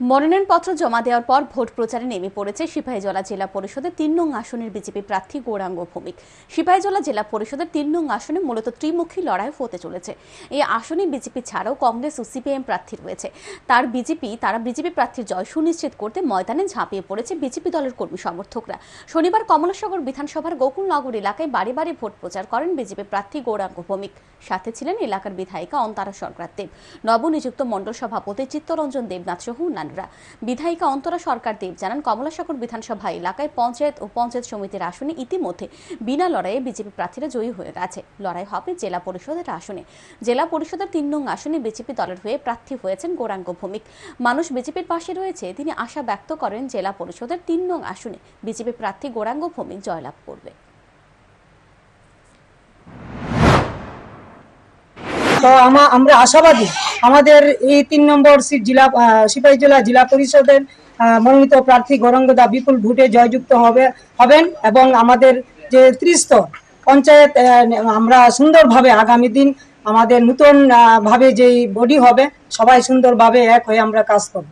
মনোনয়নপত্র জমা দেওয়ার পর ভোট প্রচারে নেমে পড়েছে সিপাহীজলা জেলা পরিষদের তিন নং আসনের বিজেপি প্রার্থী গৌরাঙ্গ ভৌমিক। সিপাহীজলা জেলা পরিষদের তিন নং আসনে মূলত ত্রিমুখী লড়াই হতে চলেছে। এই আসনে বিজেপি ছাড়াও কংগ্রেস ও সিপিএম প্রার্থী রয়েছে। তার বিজেপি, তারা বিজেপি প্রার্থীর জয় সুনিশ্চিত করতে ময়দানে ঝাঁপিয়ে পড়েছে বিজেপি দলের কর্মী সমর্থকরা। শনিবার কমলাসাগর বিধানসভার গোকুলনগর এলাকায় বাড়ি বাড়ি ভোট প্রচার করেন বিজেপি প্রার্থী গৌরাঙ্গ ভৌমিক। সাথে ছিলেন এলাকার বিধায়িকা অন্তরা সরকার দেব। নবনিযুক্ত মণ্ডল সভাপতি চিত্তরঞ্জন দেবনাথ সহ অন্যান্যরা বিধায়িকা অন্তরা সরকার দেব জানান, কমলাসাগর বিধানসভা এলাকায় পঞ্চায়েত ও পঞ্চায়েত সমিতির আসনে ইতিমধ্যে বিনা লড়াইয়ে বিজেপি প্রার্থীরা জয়ী হয়ে গেছে। লড়াই হবে জেলা পরিষদের আসনে। জেলা পরিষদের তিন নং আসনে বিজেপি দলের হয়ে প্রার্থী হয়েছেন গৌরাঙ্গ ভৌমিক। মানুষ বিজেপির পাশে রয়েছে, তিনি আশা ব্যক্ত করেন জেলা পরিষদের তিন নং আসনে বিজেপি প্রার্থী গৌরাঙ্গ ভৌমিক জয়লাভ করবে। তো আমা- আমরা আশাবাদী। আমাদের এই তিন নম্বর সিট জেলা সিপাহী জেলা জেলা পরিষদের মনোনীত প্রার্থী গৌরঙ্গদা বিপুল ভোটে জয়যুক্ত হবে, হবেন এবং আমাদের যে ত্রিস্তর পঞ্চায়েত আমরা সুন্দরভাবে আগামী দিন আমাদের নতুন ভাবে যেই বডি হবে, সবাই সুন্দরভাবে এক হয়ে আমরা কাজ করব।